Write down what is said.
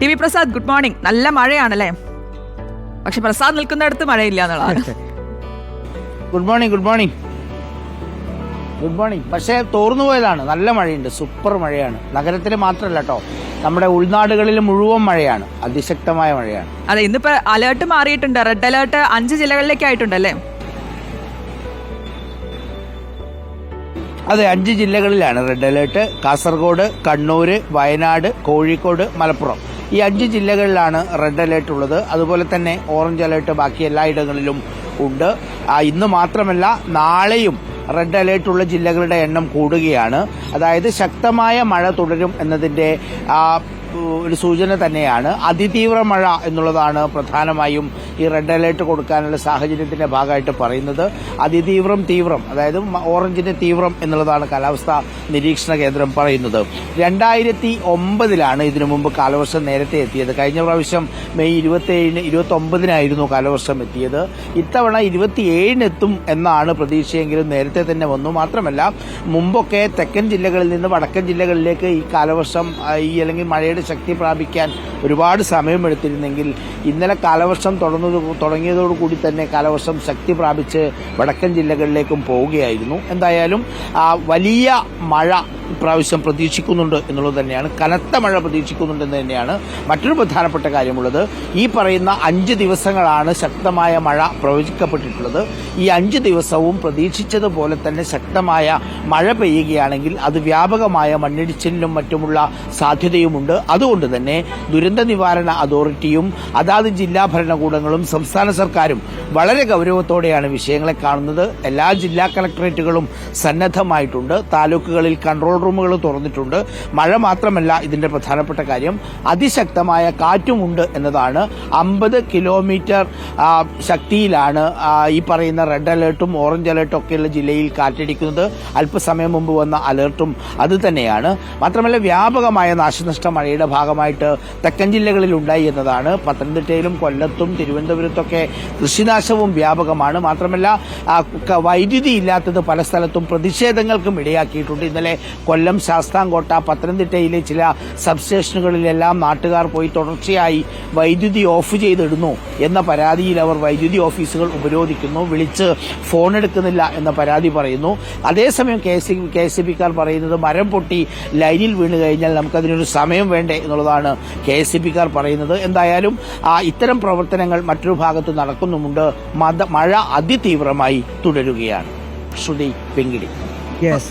T V Prasad good morning. നല്ല മഴയാണല്ലേ? പക്ഷെ പ്രസാദ് നിൽക്കുന്നിടത്ത് മഴയില്ല എന്നുള്ളതാണ് good morning good morning. Good morning. പക്ഷേ തോർന്നു പോയതാണ്. നല്ല മഴയുണ്ട്. സൂപ്പർ മഴയാണ്. നഗരത്തിൽ മാത്രമല്ല കേട്ടോ നമ്മുടെ ഉൾനാടുകളിൽ മുഴുവൻ മഴയാണ്. അതിശക്തമായ മഴയാണ്. അതെ ഇന്നിപ്പോ അലേർട്ട് മാറിയിട്ടുണ്ട്. റെഡ് അലേർട്ട് അഞ്ച് ജില്ലകളിലേക്ക് ആയിട്ടുണ്ടല്ലേ അതെ അഞ്ച് ജില്ലകളിലാണ്. Red alert Kasaragod Kannur Wayanad Kozhikode Malappuram. ഈ അഞ്ച് ജില്ലകളിലാണ് റെഡ് അലേർട്ട് ഉള്ളത്. അതുപോലെ തന്നെ ഓറഞ്ച് അലേർട്ട് ബാക്കി എല്ലായിടങ്ങളിലും ഉണ്ട്. ഇന്ന് മാത്രമല്ല നാളെയും റെഡ് അലേർട്ട് ഉള്ള ജില്ലകളുടെ എണ്ണം കൂടുകയാണ്. അതായത് ശക്തമായ മഴ തുടരും എന്നതിന്റെ ഒരു സൂചന തന്നെയാണ്. അതിതീവ്ര മഴ എന്നുള്ളതാണ് പ്രധാനമായും ഈ റെഡ് അലേർട്ട് കൊടുക്കാനുള്ള സാഹചര്യത്തിന്റെ ഭാഗമായിട്ട് പറയുന്നത്. അതിതീവ്രം തീവ്രം അതായത് ഓറഞ്ചിന്റെ തീവ്രം എന്നുള്ളതാണ് കാലാവസ്ഥാ നിരീക്ഷണ കേന്ദ്രം പറയുന്നത്. രണ്ടായിരത്തി ഒമ്പതിലാണ് ഇതിനു മുമ്പ് കാലവർഷം നേരത്തെ എത്തിയത്. കഴിഞ്ഞ പ്രാവശ്യം മെയ് ഇരുപത്തി ഏഴിന് ഇരുപത്തി ഒമ്പതിനായിരുന്നു കാലവർഷം എത്തിയത്. ഇത്തവണ ഇരുപത്തിയേഴിന് എത്തും എന്നാണ് പ്രതീക്ഷയെങ്കിലും നേരത്തെ തന്നെ വന്നു. മാത്രമല്ല മുമ്പൊക്കെ തെക്കൻ ജില്ലകളിൽ നിന്ന് വടക്കൻ ജില്ലകളിലേക്ക് ഈ കാലവർഷം ഈ അല്ലെങ്കിൽ മഴയുടെ ശക്തി പ്രാപിക്കാൻ ഒരുപാട് സമയമെടുത്തിരുന്നെങ്കിൽ ഇന്നലെ കാലവർഷം തുടർന്നത് തുടങ്ങിയതോടുകൂടി തന്നെ കാലവർഷം ശക്തി പ്രാപിച്ച് വടക്കൻ ജില്ലകളിലേക്കും പോവുകയായിരുന്നു. എന്തായാലും വലിയ മഴ ഇപ്രാവശ്യം പ്രതീക്ഷിക്കുന്നുണ്ട് എന്നുള്ളത് തന്നെയാണ്. കനത്ത മഴ പ്രതീക്ഷിക്കുന്നുണ്ടെന്ന് തന്നെയാണ് മറ്റൊരു പ്രധാനപ്പെട്ട കാര്യമുള്ളത്. ഈ പറയുന്ന അഞ്ച് ദിവസങ്ങളാണ് ശക്തമായ മഴ പ്രവചിക്കപ്പെട്ടിട്ടുള്ളത്. ഈ അഞ്ച് ദിവസവും പ്രതീക്ഷിച്ചതുപോലെ തന്നെ ശക്തമായ മഴ പെയ്യുകയാണെങ്കിൽ അത് വ്യാപകമായ മണ്ണിടിച്ചിലിനും മറ്റുമുള്ള സാധ്യതയുമുണ്ട്. അതുകൊണ്ട് തന്നെ ദുരന്ത നിവാരണ അതോറിറ്റിയും അതാത് ജില്ലാ ഭരണകൂടങ്ങളും സംസ്ഥാന സർക്കാരും വളരെ ഗൗരവത്തോടെയാണ് വിഷയങ്ങളെ കാണുന്നത്. എല്ലാ ജില്ലാ കളക്ടറേറ്റുകളും സന്നദ്ധമായിട്ടുണ്ട്. താലൂക്കുകളിൽ കൺട്രോൾ റൂമുകൾ തുറന്നിട്ടുണ്ട്. മഴ മാത്രമല്ല ഇതിന്റെ പ്രധാനപ്പെട്ട കാര്യം അതിശക്തമായ കാറ്റുമുണ്ട് എന്നതാണ്. അമ്പത് കിലോമീറ്റർ ശക്തിയിലാണ് ഈ പറയുന്ന റെഡ് അലേർട്ടും ഓറഞ്ച് അലേർട്ടും ഒക്കെയുള്ള ജില്ലയിൽ കാറ്റടിക്കുന്നത്. അല്പസമയം മുമ്പ് വന്ന അലേർട്ടും അത് തന്നെയാണ്. മാത്രമല്ല വ്യാപകമായ നാശനഷ്ട മഴയുടെ ഭാഗമായിട്ട് തെക്കൻ ജില്ലകളിൽ ഉണ്ടായി എന്നതാണ്. പത്തനംതിട്ടയിലും കൊല്ലത്തും തിരുവനന്തപുരത്തൊക്കെ കൃഷിനാശവും വ്യാപകമാണ്. മാത്രമല്ല വൈദ്യുതി ഇല്ലാത്തത് പല സ്ഥലത്തും പ്രതിഷേധങ്ങൾക്കും ഇടയാക്കിയിട്ടുണ്ട്. ഇന്നലെ കൊല്ലം ശാസ്താംകോട്ട പത്തനംതിട്ടയിലെ ചില സബ്സ്റ്റേഷനുകളിലെല്ലാം നാട്ടുകാർ പോയി തുടർച്ചയായി വൈദ്യുതി ഓഫ് ചെയ്തിടുന്നു എന്ന പരാതിയിൽ അവർ വൈദ്യുതി ഓഫീസുകൾ ഉപരോധിക്കുന്നു വിളിച്ച് ഫോൺ എടുക്കുന്നില്ല എന്ന പരാതി പറയുന്നു. അതേസമയം കെ സി കെ എസ് ബിക്കാർ പറയുന്നത് മരം പൊട്ടി ലൈനിൽ വീണ് കഴിഞ്ഞാൽ നമുക്കതിനൊരു സമയം വേണ്ടേ എന്നുള്ളതാണ് കെ എസ് പിക്കാർ പറയുന്നത്. എന്തായാലും ആ ഇത്തരം പ്രവർത്തനങ്ങൾ മറ്റൊരു ഭാഗത്ത് നടക്കുന്നുമുണ്ട്. മഴ അതിതീവ്രമായി തുടരുകയാണ്. ശ്രുതി പെങ്കിടി യെസ്